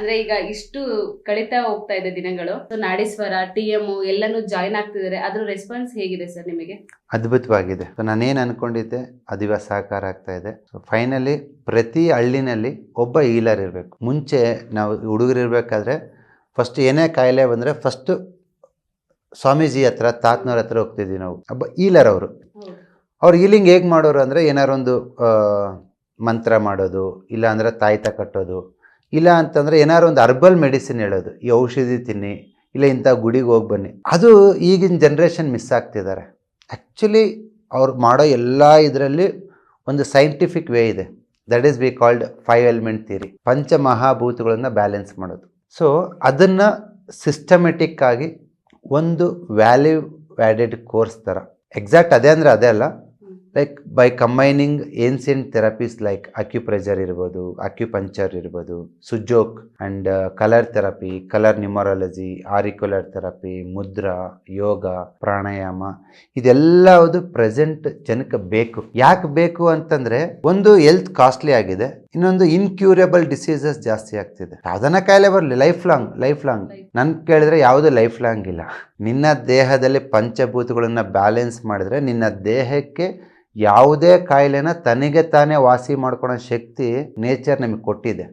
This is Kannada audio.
ಅಂದ್ರೆ ಈಗ ಇಷ್ಟು ಕಳೀತಾ ಹೋಗ್ತಾ ಇದೆ ದಿನಗಳು. ನಾಡೀಶ್ವರ ಟಿ ಎಂ ಎಲ್ಲಾನು ಜಾಯಿನ್ ಆಗ್ತಿದ್ದಾರೆ ಅದ್ರ ರೆಸ್ಪಾನ್ಸ್ ಹೇಗಿದೆ ಸರ್ ನಿಮಗೆ? ಅದ್ಭುತವಾಗಿದೆ. ನಾನೇನು ಅನ್ಕೊಂಡಿದ್ದೆ ಅದು ಇವಾಗ ಸಾಕಾರ ಆಗ್ತಾ ಇದೆ. ಸೊ ಫೈನಲಿ ಪ್ರತಿ ಹಳ್ಳಿನಲ್ಲಿ ಒಬ್ಬ ಈಲರ್ ಇರಬೇಕು. ಮುಂಚೆ ನಾವು ಹುಡುಗರು ಇರಬೇಕಾದ್ರೆ ಫಸ್ಟ್ ಏನೇ ಕಾಯಿಲೆ ಬಂದರೆ ಫಸ್ಟು ಸ್ವಾಮೀಜಿ ಹತ್ರ ತಾತ್ನವ್ರ ಹತ್ರ ಹೋಗ್ತಿದ್ವಿ ನಾವು. ಒಬ್ಬ ಈಲರ್ ಅವರು. ಅವ್ರು ಈಲಿಂಗ್ ಹೇಗೆ ಮಾಡೋರು ಅಂದರೆ ಏನಾರೊಂದು ಮಂತ್ರ ಮಾಡೋದು ಇಲ್ಲ ಅಂದರೆ ತಾಯ್ತ ಕಟ್ಟೋದು ಇಲ್ಲ ಅಂತಂದರೆ ಏನಾರು ಒಂದು ಅರ್ಬಲ್ ಮೆಡಿಸಿನ್ ಹೇಳೋದು. ಈ ಔಷಧಿ ತಿನ್ನಿ ಇಲ್ಲ ಇಂಥ ಗುಡಿಗೆ ಹೋಗಿ ಬನ್ನಿ. ಅದು ಈಗಿನ ಜನ್ರೇಷನ್ ಮಿಸ್ ಆಗ್ತಿದ್ದಾರೆ ಆ್ಯಕ್ಚುಲಿ ಅವ್ರು ಮಾಡೋ ಎಲ್ಲ ಇದರಲ್ಲಿ ಒಂದು ಸೈಂಟಿಫಿಕ್ ವೇ ಇದೆ. That is be called five element theory ಪಂಚಮಹಾಭೂತಗಳನ್ನು balance ಮಾಡೋದು. ಸೊ ಅದನ್ನು ಸಿಸ್ಟಮೆಟಿಕ್ ಆಗಿ ಒಂದು ವ್ಯಾಲ್ಯೂ ವ್ಯಾಡೆಡ್ ಕೋರ್ಸ್ ಥರ ಎಕ್ಸಾಕ್ಟ್ ಅದೇ ಅಂದರೆ ಅದೇ ಅಲ್ಲ. Like by combining ancient therapies like acupressure ಇರ್ಬೋದು ಅಕ್ಯುಪಂಚರ್ ಇರ್ಬೋದು sujok and colour therapy colour numerology auricular therapy mudra yoga pranayama ಇದೆಲ್ಲವುದು present ಜನಕ್ಕೆ ಬೇಕು. ಯಾಕೆ ಬೇಕು ಅಂತಂದ್ರೆ ಒಂದು ಹೆಲ್ತ್ ಕಾಸ್ಟ್ಲಿ ಆಗಿದೆ ಇನ್ನೊಂದು ಇನ್ಕ್ಯೂರೇಬಲ್ ಡಿಸೀಸಸ್ ಜಾಸ್ತಿ ಆಗ್ತಿದೆ. ಯಾವ್ದನ್ನ ಕಾಯಿಲೆ ಬರಲಿ ಲೈಫ್ ಲಾಂಗ್ ಲೈಫ್ ಲಾಂಗ್ ನನ್ ಕೇಳಿದ್ರೆ ಯಾವುದು ಲೈಫ್ ಲಾಂಗ್ ಇಲ್ಲ. ನಿನ್ನ ದೇಹದಲ್ಲಿ ಪಂಚಭೂತಗಳನ್ನ ಬ್ಯಾಲೆನ್ಸ್ ಮಾಡಿದ್ರೆ ನಿನ್ನ ದೇಹಕ್ಕೆ ಯಾವುದೇ ಕಾಯಿಲೆನ ತನಗೆ ತಾನೇ ವಾಸಿ ಮಾಡ್ಕೊಳೋ ಶಕ್ತಿ ನೇಚರ್ ನಮಗೆ ಕೊಟ್ಟಿದೆ.